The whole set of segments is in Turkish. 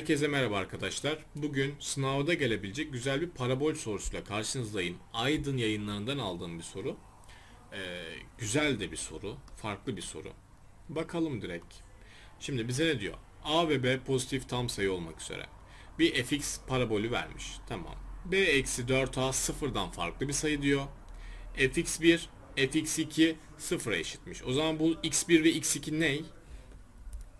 Herkese merhaba arkadaşlar. Bugün sınavda gelebilecek güzel bir parabol sorusuyla karşınızdayım. Aydın yayınlarından aldığım bir soru. Ee, güzel de bir soru, farklı bir soru. Bakalım direkt. Şimdi bize ne diyor? A ve B pozitif tam sayı olmak üzere. Bir fx parabolü vermiş. Tamam. B eksi 4a sıfırdan farklı bir sayı diyor. fx1, fx2 sıfıra eşitmiş. O zaman bu x1 ve x2 ney?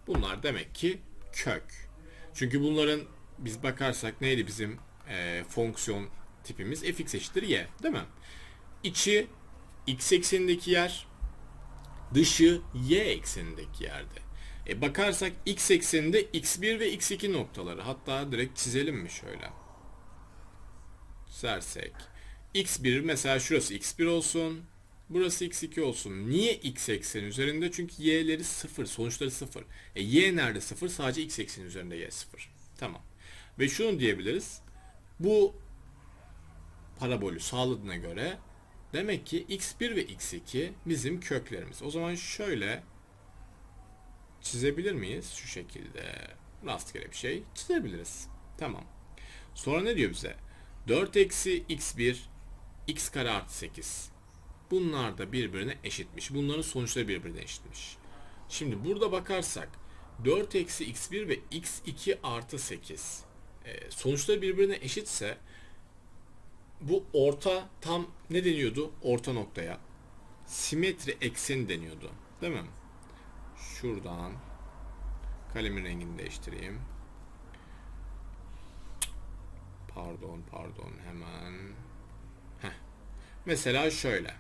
Bunlar demek ki kök. Çünkü bunların biz bakarsak neydi bizim e, fonksiyon tipimiz fx eşittir y değil mi? İçi x eksenindeki yer dışı y eksenindeki yerde. E bakarsak x ekseninde x1 ve x2 noktaları hatta direkt çizelim mi şöyle? Çizersek x1 mesela şurası x1 olsun Burası x2 olsun. Niye x ekseni üzerinde? Çünkü y'leri 0. Sonuçları 0. E y nerede 0? Sadece x ekseni üzerinde y 0. Tamam. Ve şunu diyebiliriz. Bu parabolü sağladığına göre demek ki x1 ve x2 bizim köklerimiz. O zaman şöyle çizebilir miyiz? Şu şekilde rastgele bir şey çizebiliriz. Tamam. Sonra ne diyor bize? 4 eksi x1 x kare artı 8 Bunlar da birbirine eşitmiş. Bunların sonuçları birbirine eşitmiş. Şimdi burada bakarsak 4 eksi x1 ve x2 artı 8 e, sonuçları birbirine eşitse bu orta tam ne deniyordu? Orta noktaya. Simetri ekseni deniyordu. Değil mi? Şuradan kalemin rengini değiştireyim. Pardon pardon hemen. Heh. Mesela şöyle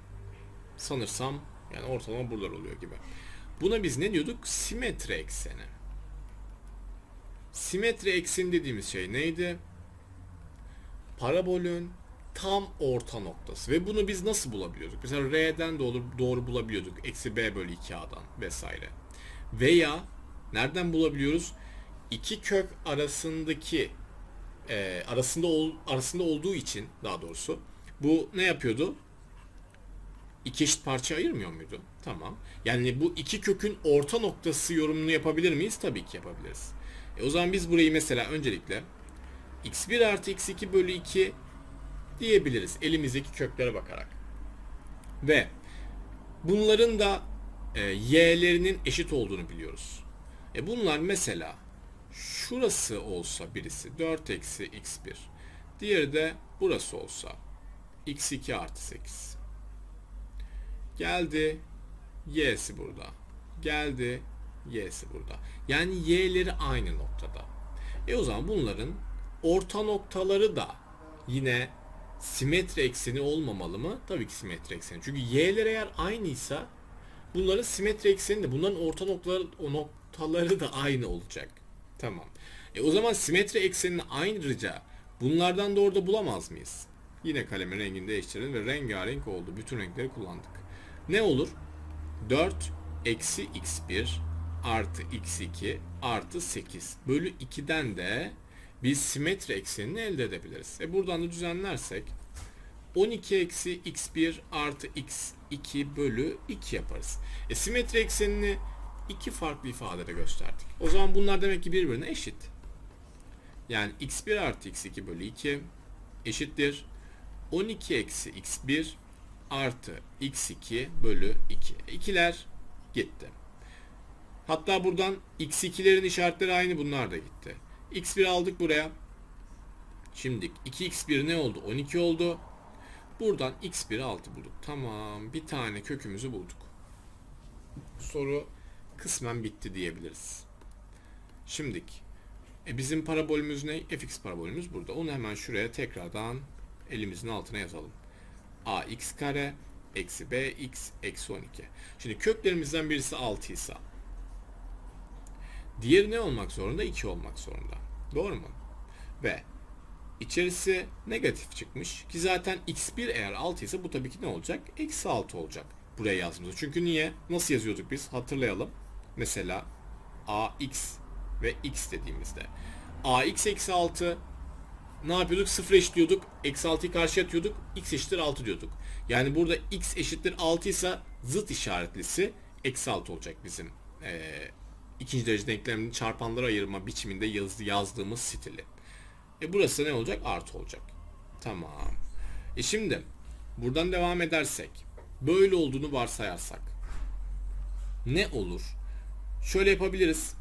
sanırsam yani ortalama buralar oluyor gibi. Buna biz ne diyorduk? Simetri ekseni. Simetri ekseni dediğimiz şey neydi? Parabolün tam orta noktası. Ve bunu biz nasıl bulabiliyorduk? Mesela R'den doğru, doğru bulabiliyorduk. Eksi B bölü 2A'dan vesaire. Veya nereden bulabiliyoruz? İki kök arasındaki e, arasında ol, arasında olduğu için daha doğrusu bu ne yapıyordu? İki eşit parça ayırmıyor muydu? Tamam. Yani bu iki kökün orta noktası yorumunu yapabilir miyiz? Tabii ki yapabiliriz. E o zaman biz burayı mesela öncelikle x1 artı x2 bölü 2 diyebiliriz elimizdeki köklere bakarak. Ve bunların da e, y'lerinin eşit olduğunu biliyoruz. E bunlar mesela şurası olsa birisi 4 eksi x1 diğeri de burası olsa x2 artı 8 Geldi y'si burada. Geldi y'si burada. Yani y'leri aynı noktada. E o zaman bunların orta noktaları da yine simetri ekseni olmamalı mı? Tabii ki simetri ekseni. Çünkü y'ler eğer aynıysa bunların simetri ekseni de bunların orta noktaları, o noktaları da aynı olacak. Tamam. E o zaman simetri eksenini ayrıca bunlardan da orada bulamaz mıyız? Yine kalemin rengini değiştirelim ve rengarenk oldu. Bütün renkleri kullandık ne olur? 4 eksi x1 artı x2 artı 8 bölü 2'den de biz simetri eksenini elde edebiliriz. E buradan da düzenlersek 12 eksi x1 artı x2 bölü 2 yaparız. E simetri eksenini iki farklı ifadede gösterdik. O zaman bunlar demek ki birbirine eşit. Yani x1 artı x2 bölü 2 eşittir. 12 eksi x1 artı x2 bölü 2. İkiler gitti. Hatta buradan x2'lerin işaretleri aynı bunlar da gitti. x1 aldık buraya. Şimdi 2x1 ne oldu? 12 oldu. Buradan x1 6 bulduk. Tamam. Bir tane kökümüzü bulduk. Soru kısmen bitti diyebiliriz. Şimdiki e bizim parabolümüz ne? fx parabolümüz burada. Onu hemen şuraya tekrardan elimizin altına yazalım ax kare eksi bx eksi 12. Şimdi köklerimizden birisi 6 ise diğeri ne olmak zorunda? 2 olmak zorunda. Doğru mu? Ve içerisi negatif çıkmış ki zaten x1 eğer 6 ise bu tabii ki ne olacak? Eksi 6 olacak. Buraya yazdığımızda. Çünkü niye? Nasıl yazıyorduk biz? Hatırlayalım. Mesela ax ve x dediğimizde ax eksi 6 ne yapıyorduk? Sıfır eşitliyorduk. Eksi 6'yı karşıya atıyorduk. X eşittir 6 diyorduk. Yani burada X eşittir 6 ise zıt işaretlisi eksi 6 olacak bizim ee, ikinci derece denklemini çarpanlara ayırma biçiminde yaz, yazdığımız stili. E burası ne olacak? Artı olacak. Tamam. E şimdi buradan devam edersek böyle olduğunu varsayarsak ne olur? Şöyle yapabiliriz.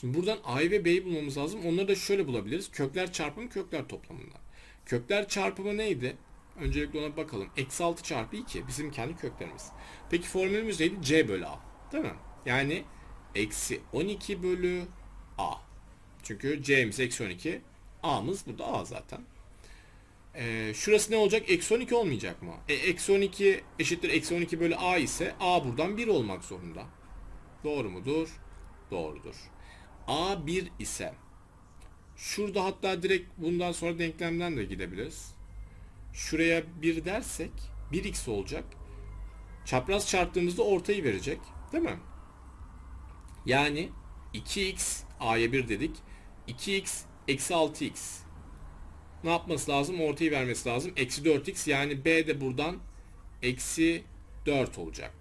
Şimdi buradan a'yı ve b'yi bulmamız lazım. Onları da şöyle bulabiliriz. Kökler çarpımı kökler toplamından. Kökler çarpımı neydi? Öncelikle ona bakalım. Eksi 6 çarpı 2 bizim kendi köklerimiz. Peki formülümüz neydi? C bölü A. Değil mi? Yani eksi 12 bölü A. Çünkü C'miz eksi 12. A'mız burada A zaten. Ee, şurası ne olacak? Eksi 12 olmayacak mı? E, eksi 12 eşittir eksi 12 bölü A ise A buradan 1 olmak zorunda. Doğru mudur? Doğrudur. A 1 ise şurada hatta direkt bundan sonra denklemden de gidebiliriz. Şuraya 1 dersek 1x olacak. Çapraz çarptığımızda ortayı verecek. Değil mi? Yani 2x a'ya 1 dedik. 2x eksi 6x. Ne yapması lazım? Ortayı vermesi lazım. Eksi 4x yani b de buradan eksi 4 olacak.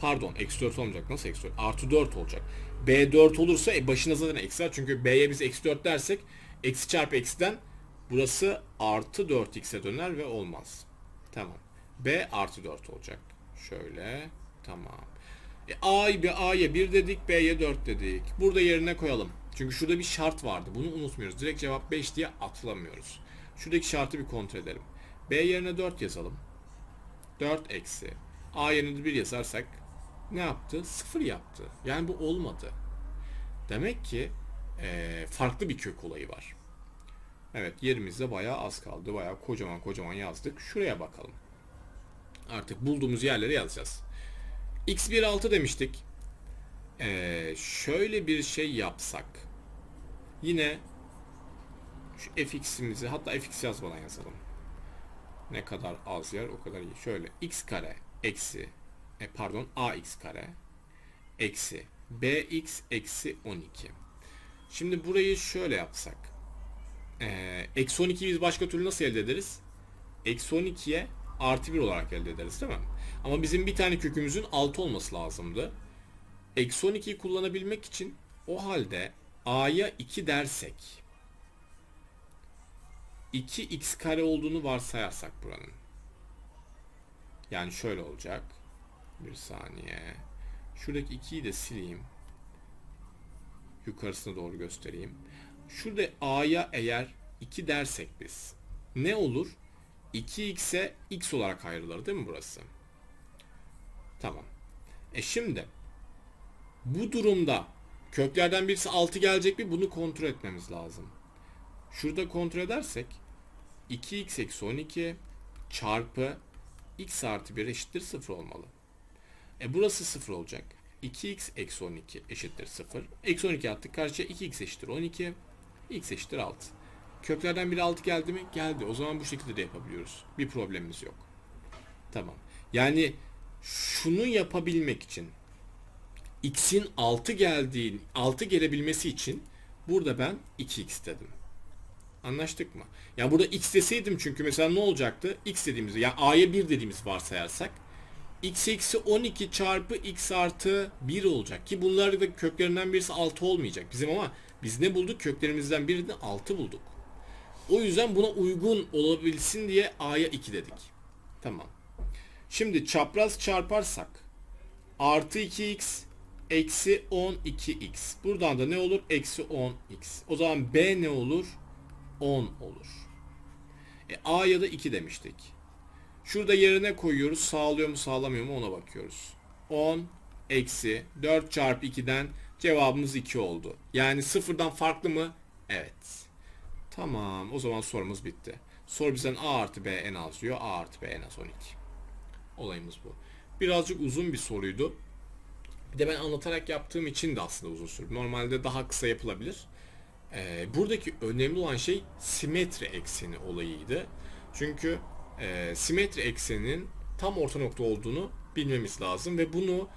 Pardon eksi 4 olmayacak. Nasıl eksi 4? Artı 4 olacak. B 4 olursa e, başına zaten eksi var. Çünkü B'ye biz eksi 4 dersek eksi çarpı eksiden burası artı 4x'e döner ve olmaz. Tamam. B artı 4 olacak. Şöyle. Tamam. E, A'ya A'ya 1 dedik. B'ye 4 dedik. Burada yerine koyalım. Çünkü şurada bir şart vardı. Bunu unutmuyoruz. Direkt cevap 5 diye atlamıyoruz. Şuradaki şartı bir kontrol edelim. B yerine 4 yazalım. 4 eksi. A yerine de 1 yazarsak ne yaptı? 0 yaptı. Yani bu olmadı. Demek ki eee, farklı bir kök olayı var. Evet yerimizde bayağı az kaldı. Bayağı kocaman kocaman yazdık. Şuraya bakalım. Artık bulduğumuz yerleri yazacağız. x1 6 demiştik. Eee, şöyle bir şey yapsak. Yine şu fx'imizi hatta fx yazmadan yazalım. Ne kadar az yer o kadar iyi. Şöyle x kare eksi e, pardon ax kare eksi bx eksi 12. Şimdi burayı şöyle yapsak. Ee, eksi 12'yi biz başka türlü nasıl elde ederiz? Eksi 12'ye artı 1 olarak elde ederiz değil mi? Ama bizim bir tane kökümüzün 6 olması lazımdı. Eksi 12'yi kullanabilmek için o halde a'ya 2 dersek 2x kare olduğunu varsayarsak buranın. Yani şöyle olacak. Bir saniye. Şuradaki 2'yi de sileyim. Yukarısına doğru göstereyim. Şurada a'ya eğer 2 dersek biz ne olur? 2x'e x olarak ayrılır değil mi burası? Tamam. E şimdi bu durumda köklerden birisi 6 gelecek mi? Bunu kontrol etmemiz lazım. Şurada kontrol edersek 2x eksi 12 çarpı x artı 1 eşittir 0 olmalı. E burası 0 olacak. 2x eksi 12 eşittir 0. Eksi 12 attık karşıya 2x eşittir 12. x eşittir 6. Köklerden biri 6 geldi mi? Geldi. O zaman bu şekilde de yapabiliyoruz. Bir problemimiz yok. Tamam. Yani şunu yapabilmek için x'in 6 geldiğini 6 gelebilmesi için burada ben 2x dedim. Anlaştık mı? Ya burada x deseydim çünkü mesela ne olacaktı? x dediğimizde yani a'ya 1 dediğimiz varsayarsak x eksi 12 çarpı x artı 1 olacak ki bunlar da köklerinden birisi 6 olmayacak bizim ama biz ne bulduk? Köklerimizden birini 6 bulduk. O yüzden buna uygun olabilsin diye a'ya 2 dedik. Tamam. Şimdi çapraz çarparsak artı 2x eksi 12x. Buradan da ne olur? Eksi 10x. O zaman b ne olur? 10 olur. E, A ya da 2 demiştik. Şurada yerine koyuyoruz. Sağlıyor mu sağlamıyor mu ona bakıyoruz. 10 eksi 4 çarpı 2'den cevabımız 2 oldu. Yani sıfırdan farklı mı? Evet. Tamam o zaman sorumuz bitti. Soru bizden A artı B en az diyor. A artı B en az 12. Olayımız bu. Birazcık uzun bir soruydu. Bir de ben anlatarak yaptığım için de aslında uzun sürdü. Normalde daha kısa yapılabilir. Ee, buradaki önemli olan şey simetri ekseni olayıydı. Çünkü e, simetri ekseninin tam orta nokta olduğunu bilmemiz lazım ve bunu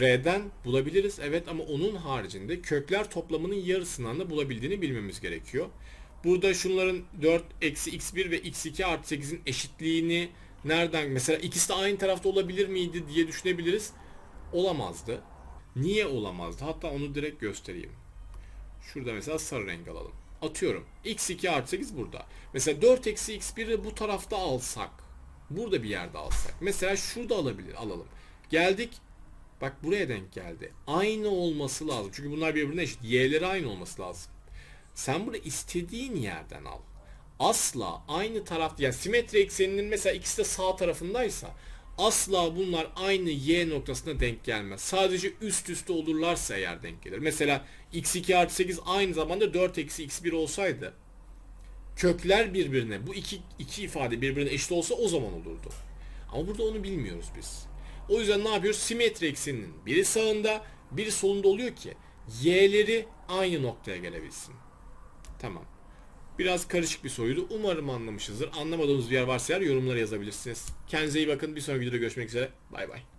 R'den bulabiliriz evet ama onun haricinde kökler toplamının yarısından da bulabildiğini bilmemiz gerekiyor. Burada şunların 4 eksi x1 ve x2 artı 8'in eşitliğini nereden mesela ikisi de aynı tarafta olabilir miydi diye düşünebiliriz. Olamazdı. Niye olamazdı? Hatta onu direkt göstereyim. Şurada mesela sarı renk alalım. Atıyorum. x2 artı 8 burada. Mesela 4 eksi x1'i bu tarafta alsak. Burada bir yerde alsak. Mesela şurada alabilir, alalım. Geldik. Bak buraya denk geldi. Aynı olması lazım. Çünkü bunlar birbirine eşit. Y'leri aynı olması lazım. Sen bunu istediğin yerden al. Asla aynı taraf yani simetri ekseninin mesela ikisi de sağ tarafındaysa asla bunlar aynı y noktasına denk gelmez. Sadece üst üste olurlarsa eğer denk gelir. Mesela x2 artı 8 aynı zamanda 4 eksi x1 olsaydı kökler birbirine bu iki, iki ifade birbirine eşit olsa o zaman olurdu. Ama burada onu bilmiyoruz biz. O yüzden ne yapıyoruz? Simetri ekseninin biri sağında biri solunda oluyor ki y'leri aynı noktaya gelebilsin. Tamam. Biraz karışık bir soruydu. Umarım anlamışızdır. Anlamadığınız bir yer varsa eğer yorumlara yazabilirsiniz. Kendinize iyi bakın. Bir sonraki videoda görüşmek üzere. Bay bay.